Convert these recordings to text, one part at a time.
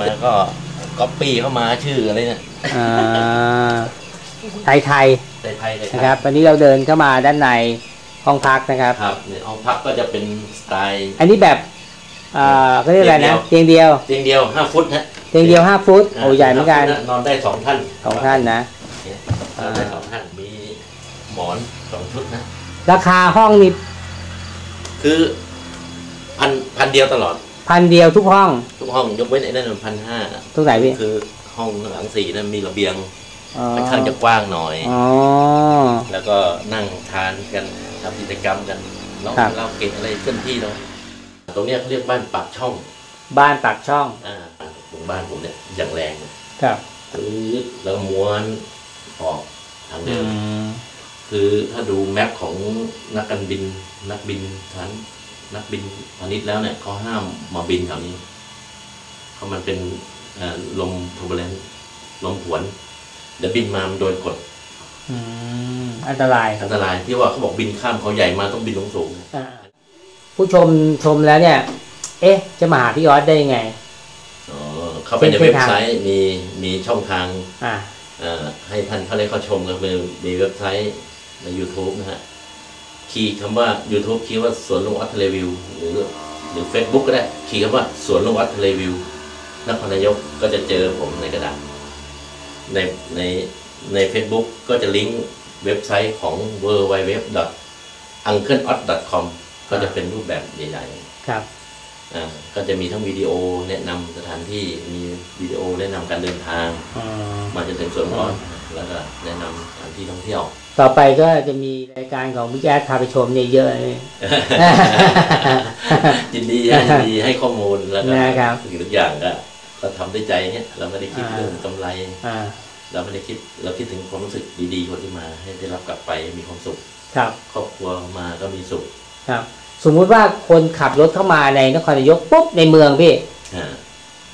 มาก็ก๊อปปี้เข้ามาชื่ออะไรเนี่ยอ่าไทยไทยในไทยเลยๆนะครับวันนี้เราเดินเข้ามาด้านในห้องพักนะครับ ครับในห้องพักก็จะเป็นสไตล์ อันนี้แบบอ่าเขาเรียกอะไรนะเตียงเดียวเตียงเดียวห้าฟุตฮะเตียงเดียวห้าฟุตโอ้ใหญ่เหมือนกันห้าฟุตะนอนได้สองท่านสองท่านนะเนี่ยนอนได้สองท่านมี หมอนสองชุดนะ ราคาห้องนี่คือพันพันเดียวตลอด พันเดียวทุกห้อง ทุกห้องยกเว้นไอ้นั่นพันห้าตรงไหนพี่คือห้องหลังสี่นั้นมีระเบียงอ๋อค่อนข้างจะกว้างหน่อยอ๋อแล้วก็นั่งทานกันทำกิจกรรมกันเล่าครับเล่าเกตอะไรเคลื่อนที่เราตรงเนี้ยเขาเรียกบ้านปากช่อง บ้านปากช่อง อ่าหมู่บ้านผมเนี่ยอย่างแรงครับคือแล้วม้วนออกทางอืเดิมม คือถ้าดูแมพของนักการบิน นักบินทันนักบินพาณิชย์แล้วเนี่ยเขาห้ามมาบินแถวนี้ เพราะมันเป็นเอ่อลมทูบเลนลมผวนเดี๋ยวบินมามันโดนกดอืมอันตรายอันตรายที่ว่าเขาบอกบินข้ามเขาใหญ่มาต้องบินลงสูงอ่าผู้ชมชมแล้วเนี่ย เอ๊ะ จะมาหาพี่ออสได้ยังไงอ๋อเข้าไปในเส้นเว็บทางไซต์มีมีช่องทางอ่าเอ่อให้ท่านเข้าได้เข้าชมก็คือมีเว็บไซต์ ใน YouTube นะฮะ คีย์คำว่า YouTube คีย์ว่าสวนลุงอัตรีวิว หรือหรือ Facebook ก็ได้ คีย์คำว่าสวนลุงอัตรีวิวนครนายกก็จะเจอผมในกระดาษ ในในใน Facebook ก็จะลิงก์เว็บไซต์ของ w w w u n c l e o t c o m ก็จะเป็นรูปแบบใหญ่ครับๆอ่าก็จะมีทั้งวิดีโอแนะนำสถานที่มีวิดีโอแนะนำการเดินทางอ๋อมาจนถึงสวนร้อน แล้วก็แนะนำสถานที่ท่องเที่ยว ต่อไปก็จะมีรายการของพี่แจ๊ดพาไปชมเนี่ยเยอะเลยยินดีฮะยินดีให้ข้อมูลแล้วก็นะครับทุกสิ่งทุกอย่างก็เราทำด้วยใจเนี่ย เราไม่ได้คิดอ่าเรื่องกำไรอ่าเราไม่ได้คิดเราคิดถึงความรู้สึกดีๆคนที่มาให้ได้รับกลับไปมีความสุขครับ ครอบครัวมาก็มีสุขครับ สมมุติว่าคนขับรถเข้ามาในนครนายกปุ๊บในเมืองพี่อ่า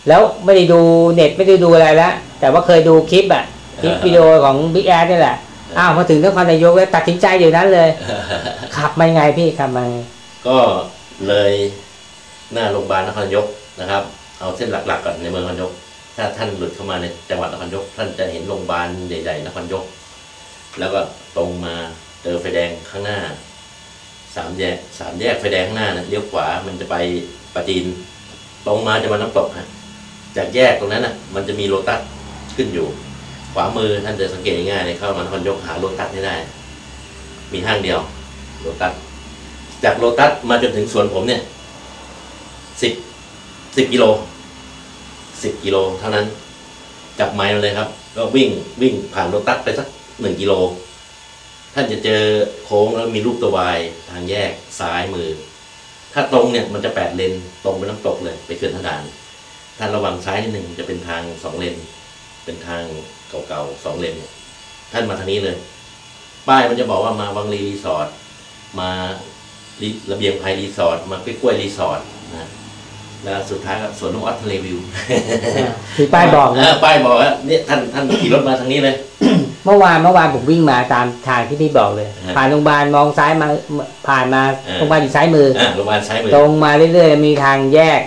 แล้วไม่ได้ดูเน็ตไม่ได้ดูอะไรแล้วแต่ว่าเคยดูคลิปอะ คลิปอ่าวิดีโอของบิ๊กแอดนี่แหละอ้าวมาถึงนครนายกแล้วตัดสินใจเดี๋ยวนั้นเลย ขับมายังไงพี่ขับมายังไงก็เลยหน้าโรงพยาบาลนครนายกนะครับ เอาเส้นหลักๆก่อนในเมืองนครนายก ถ้าท่านหลุดเข้ามาในจังหวัดนครนายก ท่านจะเห็นโรงพยาบาลใหญ่ๆนครนายก แล้วก็ตรงมาเจอไฟแดงข้างหน้าสามแยกสามแยกไฟแดงข้างหน้านะเลี้ยวขวามันจะไปปราจีน ตรงมาจะมาน้ำตกฮะจากแยกตรงนั้นน่ะ มันจะมีโลตัสขึ้นอยู่ ขวามือท่านจะสังเกตง่ายเลยเข้ามานครนยกหาโลตัสให้ได้ มีห้างเดียวโลตัสจากโลตัสมาจนถึงสวนผมเนี่ยสิบสิบกิโลสิบกิโลเท่านั้น จับไม้มาเลยครับ ก็วิ่งวิ่งผ่านโลตัสไปสักหนึ่งกิโล ท่านจะเจอโค้งแล้วมีรูปตัววายทางแยกซ้ายมือ ถ้าตรงเนี่ยมันจะแปดเลนตรงไปน้ำตกเลย ไปเขื่อนทดาน ท่านระวังซ้ายนิดหนึ่งจะเป็นทางสองเลน เป็นทางเก่าๆสองเลนเนี่ยท่านมาทางนี้เลย ป้ายมันจะบอกว่ามาวังลีรีสอร์ทมารีระเบียงไพรรีสอร์ทมากล้วยๆรีสอร์ทนะแล้วสุดท้ายก็สวนนกออสทะเลวิวอ่าคือป้ายบอกนะเป้ายบอกว่าเนี่ยท่านท่านขี่รถมาทางนี้เลย เมื่อวานเมื่อวานผมวิ่งมาตามทางที่พี่บอกเลยฮะผ่านโรงพยาบาลมองซ้ายมาผ่านมาอ่าโรงพยาบาลอยู่ซ้ายมืออ่าโรงพยาบาลซ้ายมือตรงมาเรื่อยๆมีทางแยก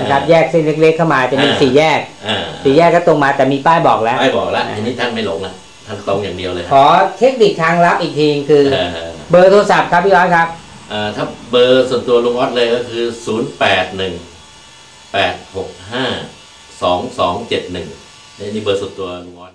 นะครับอ่าแยกเส้นเล็กๆเข้ามาจะเป็นอ่าสี่แยกอ่าสี่แยกก็ตรงมาแต่มีป้ายบอกแล้วป้ายบอกแล้วทีนี้ท่านไม่หลงละท่านตรงอย่างเดียวเลยขอเทคนิคทางลับอีกทีคือเออเบอร์โทรศัพท์ครับพี่ร้อยครับอ่าถ้าเบอร์ส่วนตัวลุงออสเลยก็คือศูนย์แปดหนึ่งแปดหกห้าสองสองเจ็ดหนึ่งนี่เบอร์ส่วนตัวลุงออส